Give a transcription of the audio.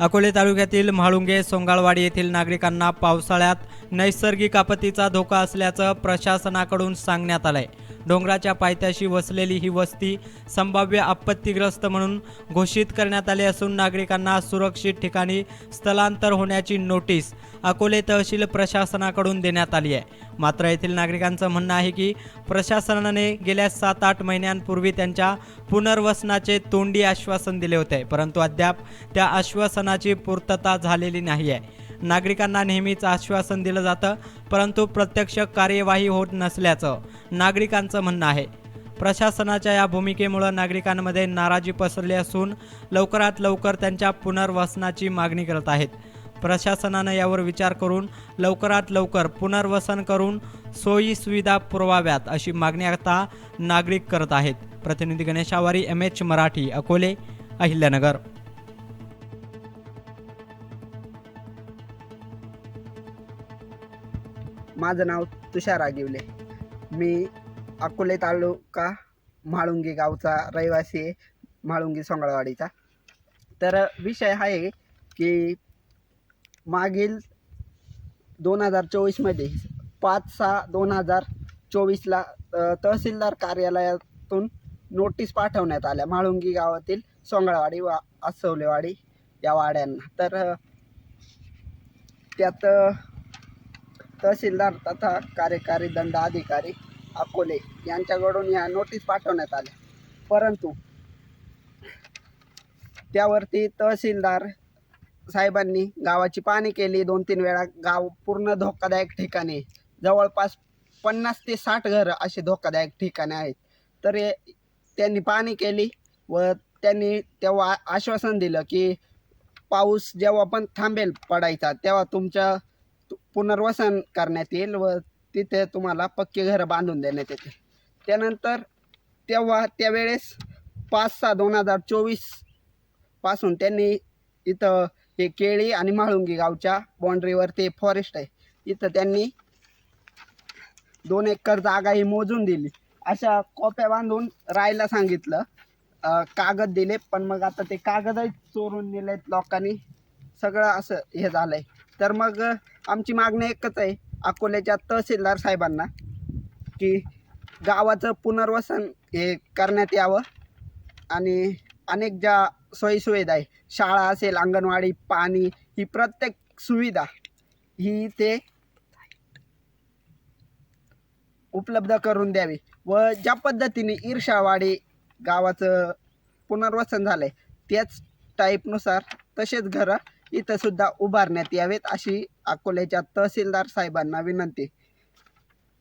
अकोले तालुक्यातील म्हाळुंगे सोंगाळवाडी येथील नागरिकांना पावसाळ्यात नैसर्गिक आपत्तीचा धोका असल्याचं प्रशासनाकडून सांगण्यात आलंय. डोंगराच्या पायथ्याशी वसलेली ही वस्ती संभाव्य आपत्तीग्रस्त म्हणून घोषित करण्यात आली असून नागरिकांना सुरक्षित ठिकाणी स्थलांतर होण्याची नोटीस अकोले तहसील प्रशासनाकडून देण्यात आली आहे. मात्र येथील नागरिकांचं म्हणणं आहे की प्रशासनाने गेल्या सात आठ महिन्यांपूर्वी त्यांच्या पुनर्वसनाचे तोंडी आश्वासन दिले होते परंतु अद्याप त्या आश्वासनाची पूर्तता झालेली नाही आहे. नागरिकांना नेहमीच आश्वासन दिलं जातं परंतु प्रत्यक्ष कार्यवाही होत नसल्याचं नागरिकांचं म्हणणं आहे. प्रशासनाच्या या भूमिकेमुळं नागरिकांमध्ये नाराजी पसरली असून लवकरात लवकर त्यांच्या पुनर्वसनाची मागणी करत आहेत. प्रशासनानं यावर विचार करून लवकरात लवकर पुनर्वसन करून सोयी सुविधा पुरवाव्यात अशी मागणी आता नागरिक करत आहेत. प्रतिनिधी गणेश आवारी एम एच मराठी अकोले अहिल्यानगर. माझं नाव तुषार आगिवले मी अकोले तालुका म्हाळुंगी गावचा रहिवासी आहे म्हाळुंगी सोंगळवाडीचा. तर विषय हा आहे की मागील दोन हजार चोवीसमध्ये पाच सहा दोन हजार चोवीसला तहसीलदार कार्यालयातून नोटीस पाठवण्यात आल्या म्हाळुंगी गावातील सोंगळवाडी वा आसवलेवाडी या वाड्यांना. तर त्यात तहसीलदार तथा कार्यकारी दंड अधिकारी अकोले यांच्याकडून या नोटीस पाठवण्यात आल्या. परंतु त्यावरती तहसीलदार साहेबांनी गावाची पाहणी केली. दोन तीन वेळा गाव पूर्ण धोकादायक ठिकाणे जवळपास पन्नास ते साठ घरं असे धोकादायक ठिकाणे आहेत. तर हे त्यांनी पाहणी केली व त्यांनी तेव्हा आश्वासन दिलं की पाऊस जेव्हा पण थांबेल पडायचा तेव्हा तुमच्या पुनर्वसन करण्यात येईल व तिथे तुम्हाला पक्के घरं बांधून देण्यात येतील त्यानंतर तेव्हा त्यावेळेस पाच सहा दोन हजार चोवीसपासून त्यांनी इथं हे केळी आणि म्हाळुंगी गावच्या बाँड्रीवर ते फॉरेस्ट आहे. इथं त्यांनी दोन एकर जागा ही मोजून दिली. अशा कॉप्या बांधून राहायला सांगितलं. कागद दिले पण मग आता ते कागदही चोरून दिलेत लोकांनी. सगळं असं हे झालं आहे तर मग आमची मागणी एकच आहे अकोल्याच्या तहसीलदार साहेबांना की गावाचं पुनर्वसन हे करण्यात यावं. आणि अनेक ज्या सोयीसुविधा आहे शाळा असेल अंगणवाडी पाणी ही प्रत्येक सुविधा ही ते उपलब्ध करून द्यावी. व ज्या पद्धतीने ईर्षावाडी गावाचं पुनर्वसन झालं आहे त्याच टाईपनुसार तसेच घरं इथं सुद्धा उभारण्यात यावेत अशी अकोल्याच्या तहसीलदार साहेबांना विनंती.